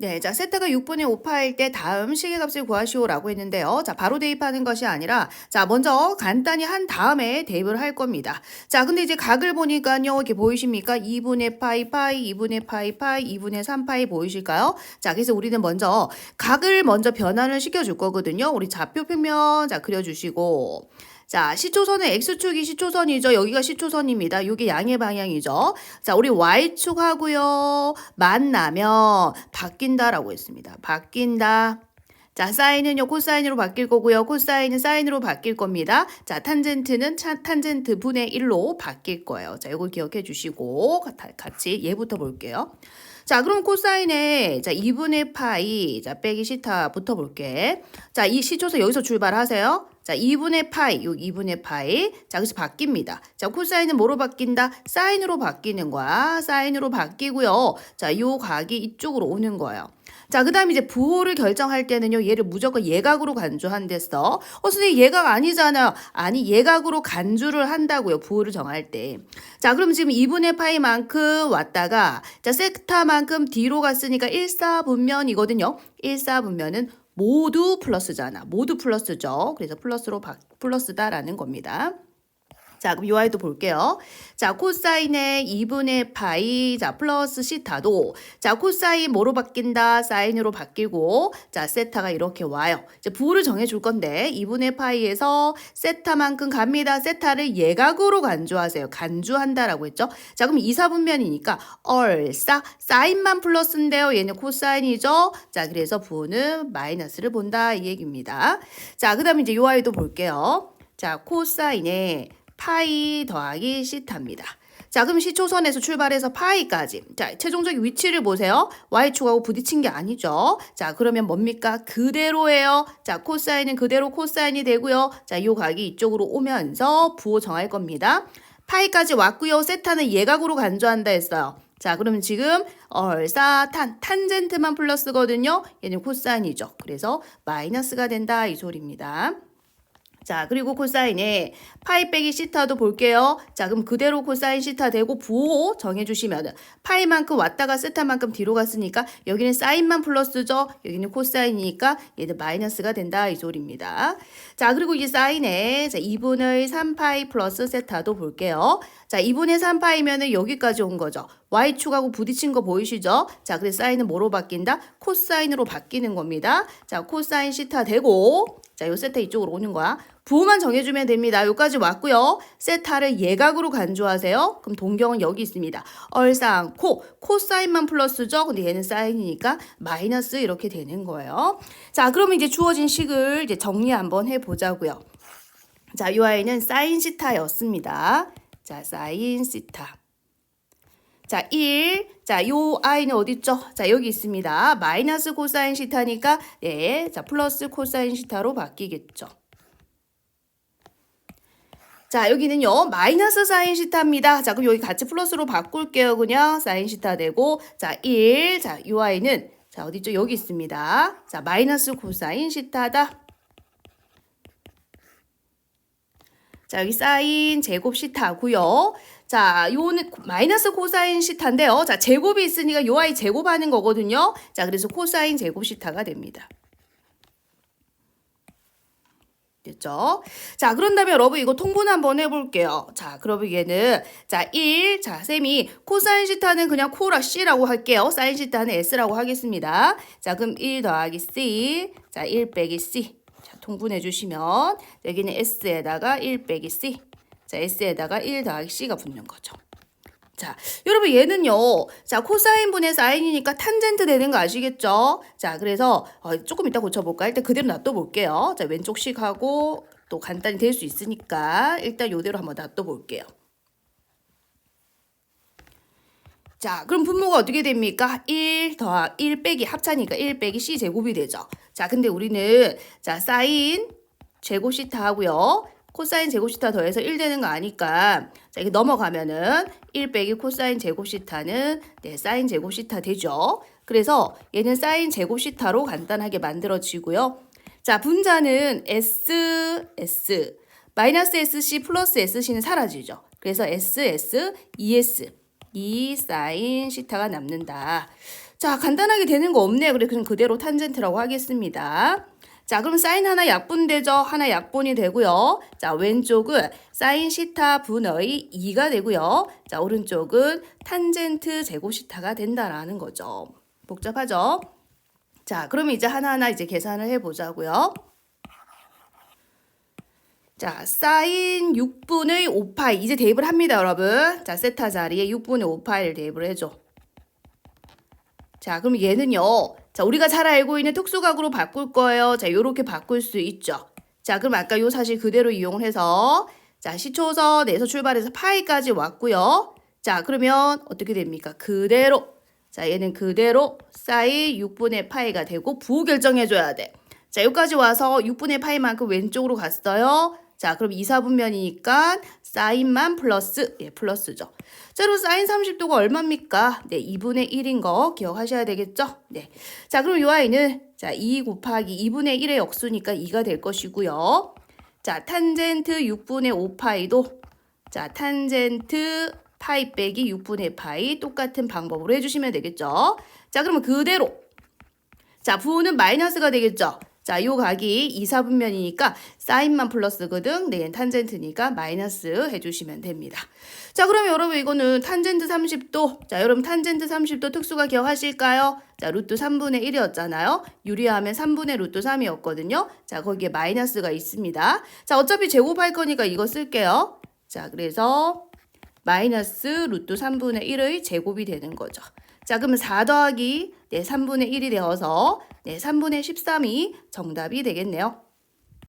네, 자, 세타가 6분의 5파일 때 다음 시계값을 구하시오라고 했는데요. 자, 바로 대입하는 것이 아니라, 자, 먼저 간단히 한 다음에 대입을 할 겁니다. 자, 근데 이제 각을 보니까요, 이렇게 보이십니까? 2분의 파이 파이, 2분의 파이 파이, 2분의 3파이 보이실까요? 자, 그래서 우리는 먼저 각을 먼저 변환을 시켜줄 거거든요. 우리 좌표 평면, 자, 그려주시고. 자, 시초선은 X축이 시초선이죠. 여기가 시초선입니다. 이게 양의 방향이죠. 자, 우리 Y축 하고요. 만나면 바뀐다라고 했습니다. 바뀐다. 자, 사인은요, 코사인으로 바뀔 거고요. 코사인은 사인으로 바뀔 겁니다. 자, 탄젠트는 차, 탄젠트 분의 1로 바뀔 거예요. 자, 이걸 기억해 주시고 같이 얘부터 볼게요. 자, 그럼 코사인에 자, 2분의 파이 자, 빼기 시타부터 볼게. 자, 이 시초선 여기서 출발하세요. 자, 2분의 파이, 요 2분의 파이. 자, 그래서 바뀝니다. 자, 코사인은 뭐로 바뀐다? 사인으로 바뀌는 거야. 사인으로 바뀌고요. 자, 요 각이 이쪽으로 오는 거예요. 자, 그 다음에 이제 부호를 결정할 때는요, 얘를 무조건 예각으로 간주한댔어. 어, 선생님, 예각 아니잖아요. 아니, 예각으로 간주를 한다고요, 부호를 정할 때. 자, 그럼 지금 2분의 파이만큼 왔다가, 자, 세타만큼 뒤로 갔으니까 1사분면이거든요. 1사분면은 모두 플러스잖아. 모두 플러스죠. 그래서 플러스로 바, 플러스다라는 겁니다. 자, 그럼 요 아이도 볼게요. 자, 코사인의 2분의 파이, 자, 플러스 시타도, 자, 코사인 뭐로 바뀐다? 사인으로 바뀌고, 자, 세타가 이렇게 와요. 이제 부호를 정해줄 건데, 2분의 파이에서 세타만큼 갑니다. 세타를 예각으로 간주하세요. 간주한다라고 했죠? 자, 그럼 2, 4분면이니까, 얼싸, 사인만 플러스인데요. 얘는 코사인이죠? 자, 그래서 부호는 마이너스를 본다. 이 얘기입니다. 자, 그 다음에 이제 요 아이도 볼게요. 자, 코사인의 파이 더하기 시타입니다. 자, 그럼 시초선에서 출발해서 파이까지. 자, 최종적인 위치를 보세요. y축하고 부딪힌 게 아니죠. 자, 그러면 뭡니까? 그대로예요. 자, 코사인은 그대로 코사인이 되고요. 자, 요 각이 이쪽으로 오면서 부호 정할 겁니다. 파이까지 왔고요. 세타는 예각으로 간주한다 했어요. 자, 그러면 지금 얼사탄, 탄젠트만 플러스거든요. 얘는 코사인이죠. 그래서 마이너스가 된다 이 소리입니다. 자, 그리고 코사인에 파이 빼기 시타도 볼게요. 자, 그럼 그대로 코사인 시타 되고 부호 정해주시면은 파이만큼 왔다가 세타만큼 뒤로 갔으니까 여기는 사인만 플러스죠. 여기는 코사인이니까 얘는 마이너스가 된다 이 소리입니다. 자, 그리고 이 사인에 자, 2분의 3파이 플러스 세타도 볼게요. 자, 2분의 3파이면은 여기까지 온 거죠. Y축하고 부딪힌 거 보이시죠? 자, 그래서 사인은 뭐로 바뀐다? 코사인으로 바뀌는 겁니다. 자, 코사인 시타 되고 자, 요 세타 이쪽으로 오는 거야. 부호만 정해주면 됩니다. 여기까지 왔고요. 세타를 예각으로 간주하세요. 그럼 동경은 여기 있습니다. 얼상 코, 코사인만 플러스죠. 근데 얘는 사인이니까 마이너스 이렇게 되는 거예요. 자, 그러면 이제 주어진 식을 이제 정리 한번 해보자고요. 자, 요 아이는 사인 시타였습니다. 자, 사인 시타. 자, 1. 자, 요 i는 어디 있죠? 자, 여기 있습니다. 마이너스 코사인 시타니까 네, 자, 플러스 코사인 시타로 바뀌겠죠. 자, 여기는요. 마이너스 사인 시타입니다. 자, 그럼 여기 같이 플러스로 바꿀게요. 그냥 사인 시타 되고 자, 1. 자, 요 i는 자, 어디 있죠? 여기 있습니다. 자, 마이너스 코사인 시타다. 자, 여기 사인 제곱 시타고요. 자, 요는 마이너스 코사인 시타인데요. 자, 제곱이 있으니까 요 아이 제곱하는 거거든요. 자, 그래서 코사인 제곱 시타가 됩니다. 됐죠? 자, 그런다면 여러분 이거 통분 한번 해볼게요. 자, 그러면 얘는 자, 1. 자, 쌤이 코사인 시타는 그냥 코라 C라고 할게요. 사인 시타는 S라고 하겠습니다. 자, 그럼 1 더하기 C. 자, 1 빼기 C. 자, 통분해 주시면 여기는 S에다가 1 빼기 C. 자, S에다가 1 더하기 C가 붙는 거죠. 자, 여러분 얘는요. 자, 코사인 분의 사인이니까 탄젠트 되는 거 아시겠죠? 자, 그래서 어, 조금 이따 고쳐볼까? 일단 그대로 놔둬볼게요. 자, 왼쪽씩 하고 또 간단히 될 수 있으니까 일단 요대로 한번 놔둬볼게요. 자, 그럼 분모가 어떻게 됩니까? 1 더하 1 빼기 합차니까 1 빼기 C 제곱이 되죠. 자, 근데 우리는 자, 사인 제곱 시타 하고요. 코사인 제곱 시타 더해서 1 되는 거 아니까 자, 이게 넘어가면은 1 빼기 코사인 제곱 시타는 네, 사인 제곱 시타 되죠. 그래서 얘는 사인 제곱 시타로 간단하게 만들어지고요. 자, 분자는 S, S, 마이너스 SC 플러스 SC는 사라지죠. 그래서 S, S, ES, 2 사인 시타가 남는다. 자, 간단하게 되는 거 없네요. 그래, 그럼 그대로 탄젠트라고 하겠습니다. 자, 그럼 사인 하나 약분 되죠? 하나 약분이 되고요. 자, 왼쪽은 사인 시타 분의 2가 되고요. 자, 오른쪽은 탄젠트 제곱 시타가 된다라는 거죠. 복잡하죠? 자, 그러면 이제 하나하나 이제 계산을 해보자고요. 자, 사인 6분의 5파이. 이제 대입을 합니다, 여러분. 자, 세타 자리에 6분의 5파이를 대입을 해줘. 자, 그럼 얘는요. 자, 우리가 잘 알고 있는 특수각으로 바꿀 거예요. 자, 요렇게 바꿀 수 있죠. 자, 그럼 아까 요 사실 그대로 이용을 해서 자, 시초선에서 출발해서 파이까지 왔고요. 자, 그러면 어떻게 됩니까? 그대로 자, 얘는 그대로 사인 6분의 파이가 되고 부호 결정해 줘야 돼. 자, 여기까지 와서 6분의 파이만큼 왼쪽으로 갔어요. 자, 그럼 2, 4분면이니까 사인만 플러스, 예, 플러스죠. 자, 그럼 사인 30도가 얼마입니까? 네, 2분의 1인 거 기억하셔야 되겠죠? 네. 자, 그럼 요 아이는 자, 2 곱하기 2분의 1의 역수니까 2가 될 것이고요. 자, 탄젠트 6분의 5파이도 자, 탄젠트 파이 빼기 6분의 파이 똑같은 방법으로 해주시면 되겠죠. 자, 그러면 그대로 자, 부호는 마이너스가 되겠죠. 자, 요 각이 2, 4분면이니까 사인만 플러스거든. 네, 탄젠트니까 마이너스 해주시면 됩니다. 자, 그러면 여러분 이거는 탄젠트 30도. 자, 여러분 탄젠트 30도 특수가 기억하실까요? 자, 루트 3분의 1이었잖아요. 유리하면 3분의 루트 3이었거든요. 자, 거기에 마이너스가 있습니다. 자, 어차피 제곱할 거니까 이거 쓸게요. 자, 그래서 마이너스 루트 3분의 1의 제곱이 되는 거죠. 자, 그러면 4 더하기 네, 3분의 1이 되어서 네, 3분의 13이 정답이 되겠네요.